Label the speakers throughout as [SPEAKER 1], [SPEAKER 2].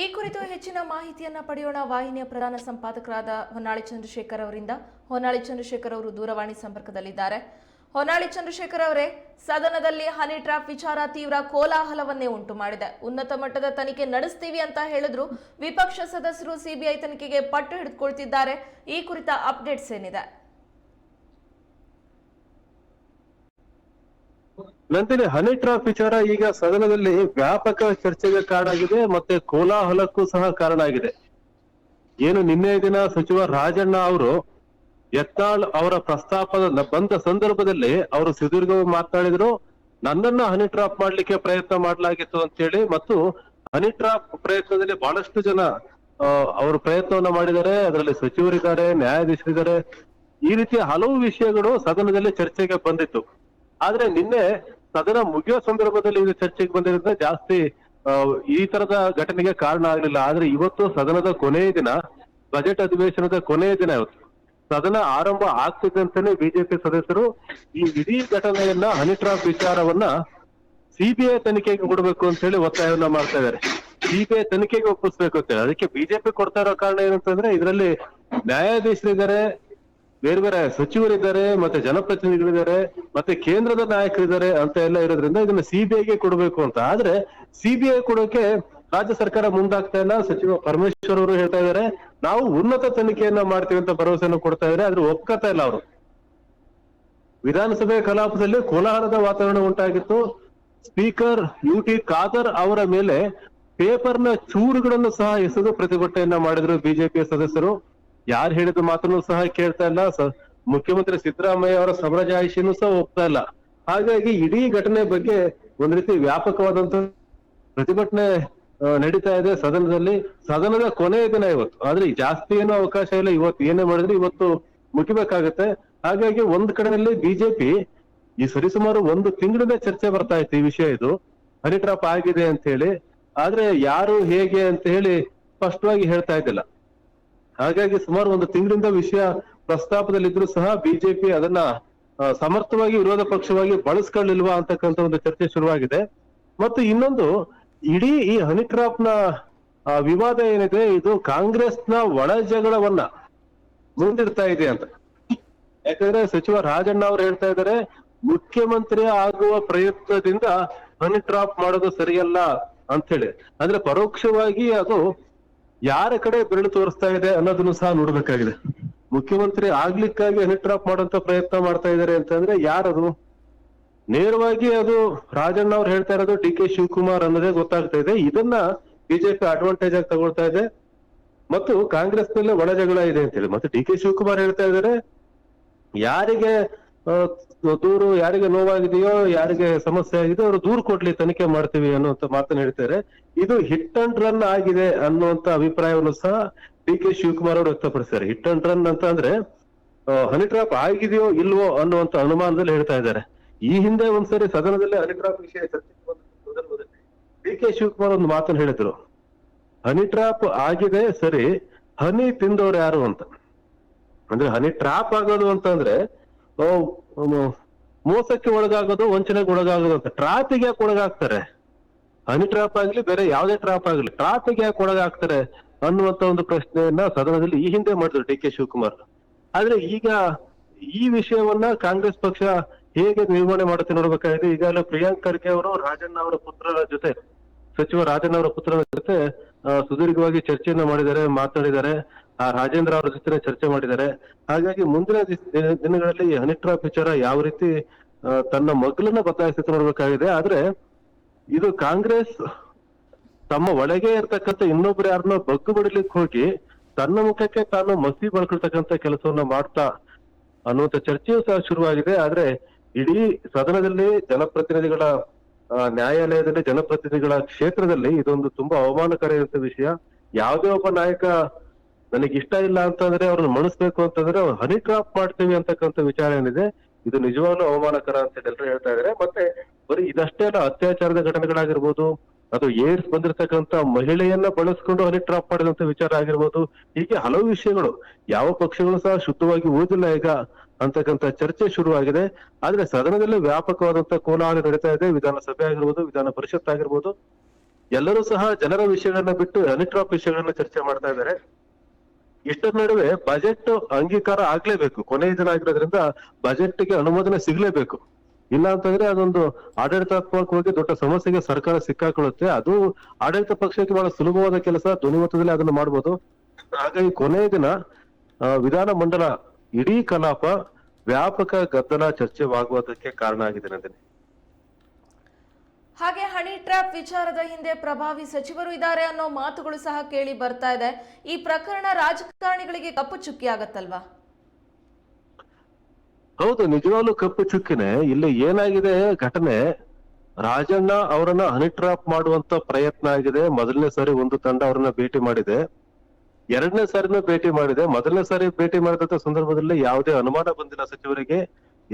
[SPEAKER 1] ಈ ಕುರಿತು ಹೆಚ್ಚಿನ ಮಾಹಿತಿಯನ್ನ ಪಡೆಯೋಣ. ವಾಹಿನಿಯ ಪ್ರಧಾನ ಸಂಪಾದಕರಾದ ಹೊನ್ನಾಳಿ ಚಂದ್ರಶೇಖರ್ ಅವರಿಂದ. ಹೊನ್ನಾಳಿ ಚಂದ್ರಶೇಖರ್ ಅವರು ದೂರವಾಣಿ ಸಂಪರ್ಕದಲ್ಲಿದ್ದಾರೆ. ಹೊನ್ನಾಳಿ ಚಂದ್ರಶೇಖರ್ ಅವರೇ, ಸದನದಲ್ಲಿ ಹನಿ ಟ್ರಾಪ್ ವಿಚಾರ ತೀವ್ರ ಕೋಲಾಹಲವನ್ನೇ ಉಂಟು ಮಾಡಿದೆ. ಉನ್ನತ ಮಟ್ಟದ ತನಿಖೆ ನಡೆಸ್ತೀವಿ ಅಂತ ಹೇಳಿದ್ರು. ವಿಪಕ್ಷ ಸದಸ್ಯರು ಸಿಬಿಐ ತನಿಖೆಗೆ ಪಟ್ಟು ಹಿಡಿದುಕೊಳ್ತಿದ್ದಾರೆ ಈ ಕುರಿತ ಅಪ್ಡೇಟ್ಸ್ ಏನಿದೆ?
[SPEAKER 2] ನಂತರ ಹನಿ ಟ್ರಾಪ್ ವಿಚಾರ ಈಗ ಸದನದಲ್ಲಿ ವ್ಯಾಪಕ ಚರ್ಚೆಗೆ ಕಾರಣ ಆಗಿದೆ ಮತ್ತೆ ಕೋಲಾಹಲಕ್ಕೂ ಸಹ ಕಾರಣ ಆಗಿದೆ ಏನು ನಿನ್ನೆ ದಿನ ಸಚಿವ ರಾಜಣ್ಣ ಅವರು ಎತ್ತಾಳ್ ಅವರ ಪ್ರಸ್ತಾಪ ಬಂದ ಸಂದರ್ಭದಲ್ಲಿ ಅವರು ಸುದೀರ್ಘವಾಗಿ ಮಾತನಾಡಿದ್ರು ನನ್ನನ್ನ ಹನಿ ಟ್ರಾಪ್ ಮಾಡ್ಲಿಕ್ಕೆ ಪ್ರಯತ್ನ ಮಾಡಲಾಗಿತ್ತು ಅಂತೇಳಿ ಮತ್ತು ಹನಿ ಟ್ರಾಪ್ ಪ್ರಯತ್ನದಲ್ಲಿ ಬಹಳಷ್ಟು ಜನ ಅವರು ಪ್ರಯತ್ನವನ್ನ ಮಾಡಿದ್ದಾರೆ. ಅದರಲ್ಲಿ ಸಚಿವರಿದ್ದಾರೆ, ನ್ಯಾಯಾಧೀಶರಿದ್ದಾರೆ. ಈ ರೀತಿಯ ಹಲವು ವಿಷಯಗಳು ಸದನದಲ್ಲಿ ಚರ್ಚೆಗೆ ಬಂದಿತ್ತು. ಆದ್ರೆ ನಿನ್ನೆ ಸದನ ಮುಗಿಯೋ ಸಂದರ್ಭದಲ್ಲಿ ಇದು ಚರ್ಚೆಗೆ ಬಂದಿರೋದ್ರಿಂದ ಜಾಸ್ತಿ ಈ ತರದ ಘಟನೆಗೆ ಕಾರಣ ಆಗಲಿಲ್ಲ. ಆದ್ರೆ ಇವತ್ತು ಸದನದ ಕೊನೆಯ ದಿನ, ಬಜೆಟ್ ಅಧಿವೇಶನದ ಕೊನೆಯ ದಿನ ಇವತ್ತು. ಸದನ ಆರಂಭ ಆಗ್ತಿದ್ದಂತಾನೆ ಬಿಜೆಪಿ ಸದಸ್ಯರು ಈ ಇಡೀ ಘಟನೆಯನ್ನ ಹನಿ ಟ್ರಾಪ್ ವಿಚಾರವನ್ನ ಸಿಬಿಐ ತನಿಖೆಗೆ ಕೊಡಬೇಕು ಅಂತ ಹೇಳಿ ಒತ್ತಾಯವನ್ನ ಮಾಡ್ತಾ ಇದ್ದಾರೆ. ಸಿಬಿಐ ತನಿಖೆಗೆ ಒಪ್ಪಿಸ್ಬೇಕು ಅಂತ ಅದಕ್ಕೆ ಬಿಜೆಪಿ ಕೊಡ್ತಾ ಇರೋ ಕಾರಣ ಏನಂತಂದ್ರೆ, ಇದರಲ್ಲಿ ನ್ಯಾಯಾಧೀಶರಿದ್ದಾರೆ ಬೇರೆ ಬೇರೆ ಸಚಿವರಿದ್ದಾರೆ, ಮತ್ತೆ ಜನಪ್ರತಿನಿಧಿಗಳಿದ್ದಾರೆ, ಮತ್ತೆ ಕೇಂದ್ರದ ನಾಯಕರಿದ್ದಾರೆ ಅಂತ ಎಲ್ಲ ಇರೋದ್ರಿಂದ ಇದನ್ನ ಸಿಬಿಐಗೆ ಕೊಡಬೇಕು ಅಂತ. ಆದ್ರೆ ಸಿಬಿಐ ಕೊಡೋಕೆ ರಾಜ್ಯ ಸರ್ಕಾರ ಮುಂದಾಗ್ತಾ ಇಲ್ಲ. ಸಚಿವ ಪರಮೇಶ್ವರ್ ಅವರು ಹೇಳ್ತಾ ಇದ್ದಾರೆ, ನಾವು ಉನ್ನತ ತನಿಖೆಯನ್ನ ಮಾಡ್ತೀವಿ ಅಂತ ಭರವಸೆಯನ್ನು ಕೊಡ್ತಾ ಇದ್ದಾರೆ, ಆದ್ರೆ ಒಪ್ಕೋತಾ ಇಲ್ಲ ಅವರು. ವಿಧಾನಸಭೆ ಕಲಾಪದಲ್ಲಿ ಕೋಲಾಹಲದ ವಾತಾವರಣ ಉಂಟಾಗಿತ್ತು. ಸ್ಪೀಕರ್ ಯು ಟಿ ಖಾದರ್ ಅವರ ಮೇಲೆ ಪೇಪರ್ನ ಚೂರುಗಳನ್ನು ಸಹ ಎಸೆದು ಪ್ರತಿಭಟನೆಯನ್ನ ಮಾಡಿದ್ರು ಬಿಜೆಪಿ ಸದಸ್ಯರು. ಯಾರು ಹೇಳಿದ ಮಾತನ್ನು ಸಹ ಕೇಳ್ತಾ ಇಲ್ಲ. ಮುಖ್ಯಮಂತ್ರಿ ಸಿದ್ದರಾಮಯ್ಯ ಅವರ ಸಮರಜಾಯಿಷಿನೂ ಸಹ ಒಪ್ತಾ ಇಲ್ಲ. ಹಾಗಾಗಿ ಇಡೀ ಘಟನೆ ಬಗ್ಗೆ ಒಂದ್ ರೀತಿ ವ್ಯಾಪಕವಾದಂತ ಪ್ರತಿಭಟನೆ ನಡೀತಾ ಇದೆ ಸದನದಲ್ಲಿ. ಸದನದ ಕೊನೆಯ ದಿನ ಇವತ್ತು. ಆದ್ರೆ ಜಾಸ್ತಿ ಏನೋ ಅವಕಾಶ ಇಲ್ಲ. ಇವತ್ತು ಏನೇ ಮಾಡಿದ್ರೆ ಇವತ್ತು ಮುಗಿಬೇಕಾಗತ್ತೆ. ಹಾಗಾಗಿ ಒಂದ್ ಕಡೆಯಲ್ಲಿ ಬಿಜೆಪಿ ಈ ಸರಿಸುಮಾರು ಒಂದು ತಿಂಗಳಿಂದ ಚರ್ಚೆ ಬರ್ತಾ ಇತ್ತು ಈ ವಿಷಯ ಇದು. ಹರಿಟ್ರಾಪ್ ಆಗಿದೆ ಅಂತ ಹೇಳಿ. ಆದ್ರೆ ಯಾರು ಹೇಗೆ ಅಂತ ಹೇಳಿ ಸ್ಪಷ್ಟವಾಗಿ ಹೇಳ್ತಾ ಇದ್ದಿಲ್ಲ. ಹಾಗಾಗಿ ಸುಮಾರು ಒಂದು ತಿಂಗಳಿಂದ ವಿಷಯ ಪ್ರಸ್ತಾಪದಲ್ಲಿದ್ರು ಸಹ ಬಿಜೆಪಿ ಅದನ್ನ ಸಮರ್ಥವಾಗಿ ವಿರೋಧ ಪಕ್ಷವಾಗಿ ಬಳಸ್ಕೊಳ್ಳಿಲ್ವಾ ಅಂತಕ್ಕಂಥ ಒಂದು ಚರ್ಚೆ ಶುರುವಾಗಿದೆ. ಮತ್ತು ಇನ್ನೊಂದು, ಇಡೀ ಈ ಹನಿ ಟ್ರಾಪ್ನ ವಿವಾದ ಏನಿದೆ, ಇದು ಕಾಂಗ್ರೆಸ್ನ ಒಳ ಜಗಳವನ್ನ ಮುಂದಿಡ್ತಾ ಇದೆ ಅಂತ. ಯಾಕಂದ್ರೆ ಸಚಿವ ರಾಜಣ್ಣ ಅವರು ಹೇಳ್ತಾ ಇದ್ದಾರೆ, ಮುಖ್ಯಮಂತ್ರಿ ಆಗುವ ಪ್ರಯತ್ನದಿಂದ ಹನಿ ಟ್ರಾಪ್ ಮಾಡೋದು ಸರಿಯಲ್ಲ ಅಂತ ಹೇಳಿ ಅಂದ್ರೆ ಪರೋಕ್ಷವಾಗಿ ಅದು ಯಾರ ಕಡೆ ಬೆರಳು ತೋರಿಸ್ತಾ ಇದೆ ಅನ್ನೋದನ್ನು ಸಹ ನೋಡ್ಬೇಕಾಗಿದೆ. ಮುಖ್ಯಮಂತ್ರಿ ಆಗ್ಲಿಕ್ಕಾಗಿ ಹೆನಿಟ್ರಾಪ್ ಮಾಡುವಂತ ಪ್ರಯತ್ನ ಮಾಡ್ತಾ ಇದ್ದಾರೆ ಅಂತಂದ್ರೆ ಯಾರದು? ನೇರವಾಗಿ ಅದು ರಾಜಣ್ಣ ಅವ್ರು ಹೇಳ್ತಾ ಇರೋದು ಡಿ ಕೆ ಶಿವಕುಮಾರ್ ಅನ್ನೋದೇ ಗೊತ್ತಾಗ್ತಾ ಇದೆ. ಇದನ್ನ ಬಿಜೆಪಿ ಅಡ್ವಾಂಟೇಜ್ ಆಗಿ ತಗೊಳ್ತಾ ಇದೆ. ಮತ್ತು ಕಾಂಗ್ರೆಸ್ ಮೇಲೆ ಒಳ ಜಗಳ ಇದೆ ಅಂತೇಳಿ ಮತ್ತೆ ಡಿ ಕೆ ಶಿವಕುಮಾರ್ ಹೇಳ್ತಾ ಇದ್ದಾರೆ ಯಾರಿಗೆ ದೂರು ಯಾರಿಗೆ ನೋವಾಗಿದೆಯೋ, ಯಾರಿಗೆ ಸಮಸ್ಯೆ ಆಗಿದೆ ಅವರು ದೂರು ಕೊಡ್ಲಿ, ತನಿಖೆ ಮಾಡ್ತೀವಿ ಅನ್ನುವಂತ ಮಾತನ್ನ ಹೇಳ್ತಾರೆ. ಇದು ಹಿಟ್ ಅಂಡ್ ರನ್ ಆಗಿದೆ ಅನ್ನುವಂತ ಅಭಿಪ್ರಾಯವನ್ನು ಸಹ ಡಿ ಕೆ ಶಿವಕುಮಾರ್ ಅವರು ವ್ಯಕ್ತಪಡಿಸಿದ್ದಾರೆ ಹಿಟ್ ಅಂಡ್ ರನ್ ಅಂತ ಅಂದ್ರೆ ಹನಿ ಟ್ರಾಪ್ ಆಗಿದೆಯೋ ಇಲ್ವೋ ಅನ್ನುವಂತ ಅನುಮಾನದಲ್ಲಿ ಹೇಳ್ತಾ ಇದ್ದಾರೆ. ಈ ಹಿಂದೆ ಒಂದ್ಸರಿ ಸದನದಲ್ಲಿ ಹನಿ ಟ್ರಾಪ್ ವಿಷಯ ಚರ್ಚೆ ಡಿ ಕೆ ಶಿವಕುಮಾರ್ ಒಂದು ಮಾತನ್ನು ಹೇಳಿದ್ರು. ಹನಿ ಟ್ರಾಪ್ ಆಗಿದೆ, ಸರಿ, ಹನಿ ತಿಂದವ್ರು ಯಾರು ಅಂತ. ಅಂದ್ರೆ ಹನಿ ಟ್ರಾಪ್ ಆಗೋದು ಅಂತಂದ್ರೆ ಮೋಸಕ್ಕೆ ಒಳಗಾಗೋದು, ವಂಚನೆಗೆ ಒಳಗಾಗೋದು ಅಂತ. ಟ್ರಾಪಿಗೆ ಯಾಕೆ ಒಳಗಾಗ್ತಾರೆ? ಹನಿ ಟ್ರಾಪ್ ಆಗ್ಲಿ, ಬೇರೆ ಯಾವುದೇ ಟ್ರಾಪ್ ಆಗ್ಲಿ, ಟ್ರಾಪಿಗೆ ಯಾಕೆ ಒಳಗಾಗ್ತಾರೆ ಅನ್ನುವಂತ ಒಂದು ಪ್ರಶ್ನೆಯನ್ನ ಸದನದಲ್ಲಿ ಈ ಹಿಂದೆ ಮಾಡಿದ್ರು ಡಿ ಕೆ ಶಿವಕುಮಾರ್. ಆದ್ರೆ ಈಗ ಈ ವಿಷಯವನ್ನ ಕಾಂಗ್ರೆಸ್ ಪಕ್ಷ ಹೇಗೆ ನಿರ್ವಹಣೆ ಮಾಡುತ್ತೆ ನೋಡ್ಬೇಕಾಗಿದೆ ಈಗಾಗಲೇ ಪ್ರಿಯಾಂಕ್ ಖರ್ಗೆ ಅವರು ರಾಜಣ್ಣ ಅವರ ಪುತ್ರರ ಜೊತೆ, ಸಚಿವ ರಾಜಣ್ಣ ಅವರ ಪುತ್ರರ ಜೊತೆ ಸುದೀರ್ಘವಾಗಿ ಚರ್ಚೆಯನ್ನ ಮಾಡಿದ್ದಾರೆ ಮಾತನಾಡಿದ್ದಾರೆ ಆ ರಾಜೇಂದ್ರ ಅವರ ಜೊತೆ ಚರ್ಚೆ ಮಾಡಿದ್ದಾರೆ. ಹಾಗಾಗಿ ಮುಂದಿನ ದಿನಗಳಲ್ಲಿ ಈ ಹನಿ ಟ್ರಾಪ್ ವಿಚಾರ ಯಾವ ರೀತಿ ತನ್ನ ಮಗಲನ್ನ ಬದಲಾಯಿಸಿ ನೋಡ್ಬೇಕಾಗಿದೆ. ಆದ್ರೆ ಇದು ಕಾಂಗ್ರೆಸ್ ತಮ್ಮ ಒಳಗೆ ಇರ್ತಕ್ಕಂಥ ಇನ್ನೊಬ್ರು ಯಾರನ್ನ ಬಗ್ಗು ಬಿಡಲಿಕ್ಕೆ ಹೋಗಿ ತನ್ನ ಮುಖಕ್ಕೆ ತಾನು ಮಸಿ ಬಳ್ಕೊಳ್ತಕ್ಕಂಥ ಕೆಲಸವನ್ನ ಮಾಡ್ತಾ ಅನ್ನುವಂಥ ಚರ್ಚೆಯೂ ಸಹ ಶುರುವಾಗಿದೆ. ಆದ್ರೆ ಇಡೀ ಸದನದಲ್ಲಿ ಜನಪ್ರತಿನಿಧಿಗಳ ನ್ಯಾಯಾಲಯದಲ್ಲಿ, ಜನಪ್ರತಿನಿಧಿಗಳ ಕ್ಷೇತ್ರದಲ್ಲಿ ಇದೊಂದು ತುಂಬಾ ಅವಮಾನಕಾರಿಯಾದಂತ ವಿಷಯ. ಯಾವುದೇ ಒಬ್ಬ ನಾಯಕ ನನಗೆ ಇಷ್ಟ ಇಲ್ಲ ಅಂತಂದ್ರೆ ಅವ್ರನ್ನ ಮಣಿಸ್ಬೇಕು ಅಂತಂದ್ರೆ ಅವ್ರು ಹನಿ ಟ್ರಾಪ್ ಮಾಡ್ತೀವಿ ಅಂತಕ್ಕಂಥ ವಿಚಾರ ಏನಿದೆ, ಇದು ನಿಜವಾಗ್ಲೂ ಅವಮಾನಕರ ಅಂತ ಎಲ್ಲರೂ ಹೇಳ್ತಾ ಇದ್ದಾರೆ ಮತ್ತೆ ಬರೀ ಇದಷ್ಟೇ ಅಲ್ಲ, ಅತ್ಯಾಚಾರದ ಘಟನೆಗಳಾಗಿರ್ಬೋದು, ಅದು ಏಡ್ಸ್ ಬಂದಿರತಕ್ಕಂತ ಮಹಿಳೆಯನ್ನ ಬಳಸ್ಕೊಂಡು ಹನಿ ಟ್ರಾಪ್ ಮಾಡಿದಂತ ವಿಚಾರ ಆಗಿರ್ಬೋದು, ಹೀಗೆ ಹಲವು ವಿಷಯಗಳು. ಯಾವ ಪಕ್ಷಗಳು ಸಹ ಶುದ್ಧವಾಗಿ ಓದಿಲ್ಲ ಈಗ ಅಂತಕ್ಕಂತ ಚರ್ಚೆ ಶುರುವಾಗಿದೆ. ಆದ್ರೆ ಸದನದಲ್ಲಿ ವ್ಯಾಪಕವಾದಂತ ಕೋಲಾಹಲ ನಡೀತಾ ಇದೆ. ವಿಧಾನಸಭೆ ಆಗಿರ್ಬೋದು, ವಿಧಾನ ಪರಿಷತ್ ಆಗಿರ್ಬೋದು. ಎಲ್ಲರೂ ಸಹ ಜನರ ವಿಷಯಗಳನ್ನ ಬಿಟ್ಟು ಹನಿ ಟ್ರಾಪ್ ವಿಷಯಗಳನ್ನ ಚರ್ಚೆ ಮಾಡ್ತಾ ಇದ್ದಾರೆ. ಇಷ್ಟರ ನಡುವೆ ಬಜೆಟ್ ಅಂಗೀಕಾರ ಆಗ್ಲೇಬೇಕು. ಕೊನೆಯ ದಿನ ಆಗಿರೋದ್ರಿಂದ ಬಜೆಟ್ಗೆ ಅನುಮೋದನೆ ಸಿಗ್ಲೇಬೇಕು. ಇಲ್ಲ ಅಂತಂದ್ರೆ ಅದೊಂದು ಆಡಳಿತಾತ್ಮಕವಾಗಿ ದೊಡ್ಡ ಸಮಸ್ಯೆಗೆ ಸರ್ಕಾರ ಸಿಕ್ಕಾಕೊಳ್ಳುತ್ತೆ. ಅದು ಆಡಳಿತ ಪಕ್ಷಕ್ಕೆ ಬಹಳ ಸುಲಭವಾದ ಕೆಲಸ. ಧ್ವನಿಮತದಲ್ಲಿ ಅದನ್ನು ಮಾಡ್ಬೋದು. ಹಾಗಾಗಿ ಕೊನೆಯ ದಿನ ವಿಧಾನ ಮಂಡಲ ಇಡೀ ಕಲಾಪ ವ್ಯಾಪಕ ಗದ್ದಲ ಚರ್ಚೆವಾಗುವುದಕ್ಕೆ ಕಾರಣ ಆಗಿದೆ ನಂದಿನಿ.
[SPEAKER 1] ಹಾಗೆ ಹನಿ ಟ್ರ್ಯಾಪ್ ವಿಚಾರದ ಹಿಂದೆ ಪ್ರಭಾವಿ ಸಚಿವರು ಇದ್ದಾರೆ ಅನ್ನೋ ಮಾತುಗಳು ಸಹ ಕೇಳಿ ಬರ್ತಾ ಇದೆ. ಈ ಪ್ರಕರಣ ರಾಜಕಾರಣಿಗಳಿಗೆ ಕಪ್ಪು ಚುಕ್ಕಿ ಆಗತ್ತಲ್ವಾ?
[SPEAKER 2] ಹೌದು, ನಿಜವಾಗ್ಲೂ ಕಪ್ಪು ಚುಕ್ಕಿನೇ. ಇಲ್ಲಿ ಏನಾಗಿದೆ ಘಟನೆ? ರಾಜಣ್ಣ ಅವರನ್ನ ಹನಿ ಟ್ರಾಪ್ ಮಾಡುವಂತ ಪ್ರಯತ್ನ ಆಗಿದೆ. ಮೊದಲನೇ ಸಾರಿ ಒಂದು ತಂಡ ಅವರನ್ನ ಭೇಟಿ ಮಾಡಿದೆ. ಎರಡನೇ ಸಾರಿನೂ ಭೇಟಿ ಮಾಡಿದೆ. ಮೊದಲನೇ ಸಾರಿ ಭೇಟಿ ಮಾಡಿದಂತ ಸಂದರ್ಭದಲ್ಲಿ ಯಾವುದೇ ಅನುಮಾನ ಬಂದಿಲ್ಲ ಸಚಿವರಿಗೆ.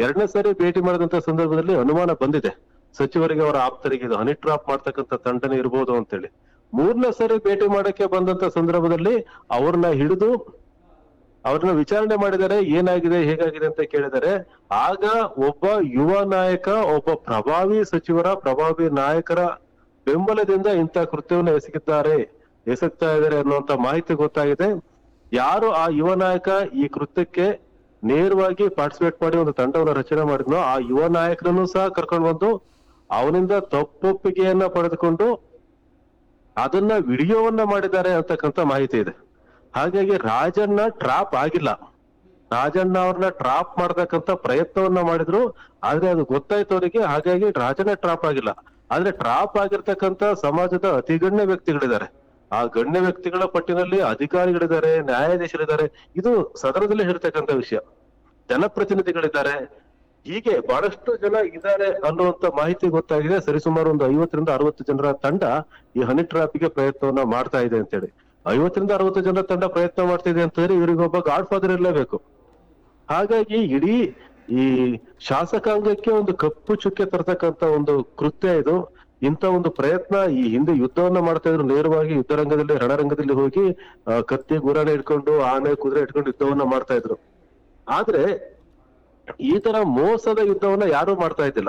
[SPEAKER 2] ಎರಡನೇ ಸಾರಿ ಭೇಟಿ ಮಾಡಿದಂತ ಸಂದರ್ಭದಲ್ಲಿ ಅನುಮಾನ ಬಂದಿದೆ. ಸಚಿವರಿಗೆ ಅವರ ಆಪ್ತರಿಗೆ ಇದು ಹನಿ ಟ್ರಾಪ್ ಮಾಡ್ತಕ್ಕಂಥ ತಂಡನೇ ಇರ್ಬೋದು ಅಂತೇಳಿ. ಮೂರನೇ ಸಾರಿ ಭೇಟಿ ಮಾಡಕ್ಕೆ ಬಂದಂತ ಸಂದರ್ಭದಲ್ಲಿ ಅವ್ರನ್ನ ಹಿಡಿದು ಅವ್ರನ್ನ ವಿಚಾರಣೆ ಮಾಡಿದರೆ ಏನಾಗಿದೆ, ಹೇಗಾಗಿದೆ ಅಂತ ಕೇಳಿದರೆ, ಆಗ ಒಬ್ಬ ಯುವ ನಾಯಕ, ಒಬ್ಬ ಪ್ರಭಾವಿ ಸಚಿವರ, ಪ್ರಭಾವಿ ನಾಯಕರ ಬೆಂಬಲದಿಂದ ಇಂಥ ಕೃತ್ಯವನ್ನು ಎಸಗಿದ್ದಾರೆ, ಎಸಗ್ತಾ ಇದ್ದಾರೆ ಅನ್ನುವಂತ ಮಾಹಿತಿ ಗೊತ್ತಾಗಿದೆ. ಯಾರು ಆ ಯುವ ನಾಯಕ ಈ ಕೃತ್ಯಕ್ಕೆ ನೇರವಾಗಿ ಪಾರ್ಟಿಸಿಪೇಟ್ ಮಾಡಿ ಒಂದು ತಂಡವನ್ನು ರಚನೆ ಮಾಡಿದ್ನೋ, ಆ ಯುವ ನಾಯಕರನ್ನು ಸಹ ಕರ್ಕೊಂಡು ಬಂದು ಅವನಿಂದ ತಪ್ಪೊಪ್ಪಿಗೆಯನ್ನ ಪಡೆದುಕೊಂಡು ಅದನ್ನ ವಿಡಿಯೋವನ್ನ ಮಾಡಿದ್ದಾರೆ ಅಂತಕ್ಕಂಥ ಮಾಹಿತಿ ಇದೆ. ಹಾಗಾಗಿ ರಾಜಣ್ಣ ಟ್ರಾಪ್ ಆಗಿಲ್ಲ. ರಾಜಣ್ಣ ಅವ್ರನ್ನ ಟ್ರಾಪ್ ಮಾಡ್ತಕ್ಕಂಥ ಪ್ರಯತ್ನವನ್ನ ಮಾಡಿದ್ರು, ಆದ್ರೆ ಅದು ಗೊತ್ತಾಯ್ತು ಅವರಿಗೆ, ಹಾಗಾಗಿ ರಾಜಣ್ಣ ಟ್ರಾಪ್ ಆಗಿಲ್ಲ. ಆದ್ರೆ ಟ್ರಾಪ್ ಆಗಿರ್ತಕ್ಕಂಥ ಸಮಾಜದ ಅತಿಗಣ್ಯ ವ್ಯಕ್ತಿಗಳಿದ್ದಾರೆ. ಆ ಗಣ್ಯ ವ್ಯಕ್ತಿಗಳ ಪಟ್ಟಿನಲ್ಲಿ ಅಧಿಕಾರಿಗಳಿದ್ದಾರೆ, ನ್ಯಾಯಾಧೀಶರಿದ್ದಾರೆ. ಇದು ಸದನದಲ್ಲಿ ಹೇಳ್ತಕ್ಕಂಥ ವಿಷಯ. ಜನಪ್ರತಿನಿಧಿಗಳಿದ್ದಾರೆ ಹೀಗೆ ಬಹಳಷ್ಟು ಜನ ಇದ್ದಾರೆ ಅನ್ನುವಂತ ಮಾಹಿತಿ ಗೊತ್ತಾಗಿದೆ. ಸರಿಸುಮಾರು ಒಂದು ಐವತ್ತರಿಂದ ಅರವತ್ತು ಜನರ ತಂಡ ಈ ಹನಿ ಟ್ರಾಪಿಗೆ ಪ್ರಯತ್ನವನ್ನ ಮಾಡ್ತಾ ಇದೆ ಅಂತೇಳಿ ಐವತ್ತರಿಂದ ಅರವತ್ತು ಜನರ ತಂಡ ಪ್ರಯತ್ನ ಮಾಡ್ತಿದೆ ಅಂತಂದ್ರೆ ಇವರಿಗೊಬ್ಬ ಗಾಡ್ ಫಾದರ್ ಇರಲೇಬೇಕು. ಹಾಗಾಗಿ ಇಡೀ ಈ ಶಾಸಕಾಂಗಕ್ಕೆ ಒಂದು ಕಪ್ಪು ಚುಕ್ಕೆ ತರತಕ್ಕಂತ ಒಂದು ಕೃತ್ಯ ಇದು. ಇಂಥ ಒಂದು ಪ್ರಯತ್ನ ಈ ಹಿಂದೆ ಯುದ್ಧವನ್ನ ಮಾಡ್ತಾ ಇದ್ರು. ನೇರವಾಗಿ ಯುದ್ಧರಂಗದಲ್ಲಿ ರಣರಂಗದಲ್ಲಿ ಹೋಗಿ ಕತ್ತಿ ಗುರಾಣ ಇಟ್ಕೊಂಡು ಆನೆ ಕುದುರೆ ಇಟ್ಕೊಂಡು ಯುದ್ಧವನ್ನ ಮಾಡ್ತಾ ಇದ್ರು. ಆದ್ರೆ ಈ ತರ ಮೋಸದ ಯುದ್ಧವನ್ನ ಯಾರು ಮಾಡ್ತಾ ಇದ್ದಿಲ್ಲ.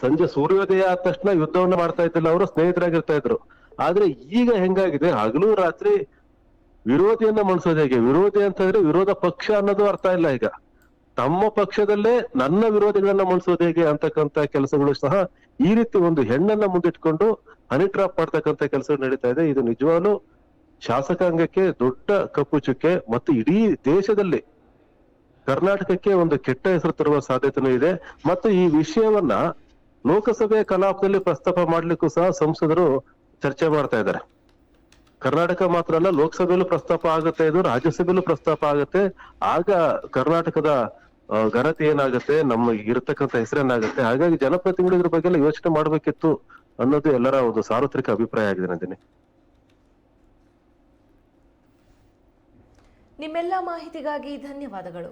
[SPEAKER 2] ಸಂಜೆ ಸೂರ್ಯೋದಯ ಆದ ತಕ್ಷಣ ಯುದ್ಧವನ್ನ ಮಾಡ್ತಾ ಇದ್ದಿಲ್ಲ ಅವರು, ಸ್ನೇಹಿತರಾಗಿರ್ತಾ ಇದ್ರು. ಆದ್ರೆ ಈಗ ಹೆಂಗಾಗಿದೆ? ಹಗಲು ರಾತ್ರಿ ವಿರೋಧಿಯನ್ನ ಮಣಿಸೋದು ಹೇಗೆ? ವಿರೋಧಿ ಅಂತಂದ್ರೆ ವಿರೋಧ ಪಕ್ಷ ಅನ್ನೋದು ಅರ್ಥ ಇಲ್ಲ ಈಗ. ತಮ್ಮ ಪಕ್ಷದಲ್ಲೇ ನನ್ನ ವಿರೋಧಿಗಳನ್ನ ಮಣಿಸೋದು ಹೇಗೆ ಅಂತಕ್ಕಂತ ಕೆಲಸಗಳು ಸಹ ಈ ರೀತಿ ಒಂದು ಹೆಣ್ಣನ್ನ ಮುಂದಿಟ್ಕೊಂಡು ಹನಿ ಟ್ರಾಪ್ ಮಾಡ್ತಕ್ಕಂತ ಕೆಲಸ ನಡೀತಾ ಇದೆ. ಇದು ನಿಜವಾಗ್ಲೂ ಶಾಸಕಾಂಗಕ್ಕೆ ದೊಡ್ಡ ಕಪ್ಪು ಚುಕ್ಕೆ ಮತ್ತು ಇಡೀ ದೇಶದಲ್ಲಿ ಕರ್ನಾಟಕಕ್ಕೆ ಒಂದು ಕೆಟ್ಟ ಹೆಸರು ತರುವ ಸಾಧ್ಯತೆನೂ ಇದೆ. ಮತ್ತು ಈ ವಿಷಯವನ್ನ ಲೋಕಸಭೆ ಕಲಾಪದಲ್ಲಿ ಪ್ರಸ್ತಾಪ ಮಾಡ್ಲಿಕ್ಕೂ ಸಹ ಸಂಸದರು ಚರ್ಚೆ ಮಾಡ್ತಾ ಇದ್ದಾರೆ. ಕರ್ನಾಟಕ ಮಾತ್ರ ಅಲ್ಲ, ಲೋಕಸಭೆಯಲ್ಲೂ ಪ್ರಸ್ತಾಪ ಆಗುತ್ತೆ, ಇದು ರಾಜ್ಯಸಭೆಯಲ್ಲೂ ಪ್ರಸ್ತಾಪ ಆಗುತ್ತೆ. ಆಗ ಕರ್ನಾಟಕದ ಘನತೆ ಏನಾಗುತ್ತೆ, ನಮ್ಮ ಇರತಕ್ಕಂತ ಹೆಸರೇನಾಗುತ್ತೆ ಹಾಗಾಗಿ ಜನಪ್ರತಿನಿಧಿಗಳ ಬಗ್ಗೆ ಎಲ್ಲ ಯೋಚನೆ ಮಾಡ್ಬೇಕಿತ್ತು ಅನ್ನೋದು ಎಲ್ಲರ ಒಂದು ಸಾರ್ವತ್ರಿಕ ಅಭಿಪ್ರಾಯ ಆಗಿದೆ ನಂದಿನಿ.
[SPEAKER 1] ನಿಮ್ಮೆಲ್ಲ ಮಾಹಿತಿಗಾಗಿ ಧನ್ಯವಾದಗಳು.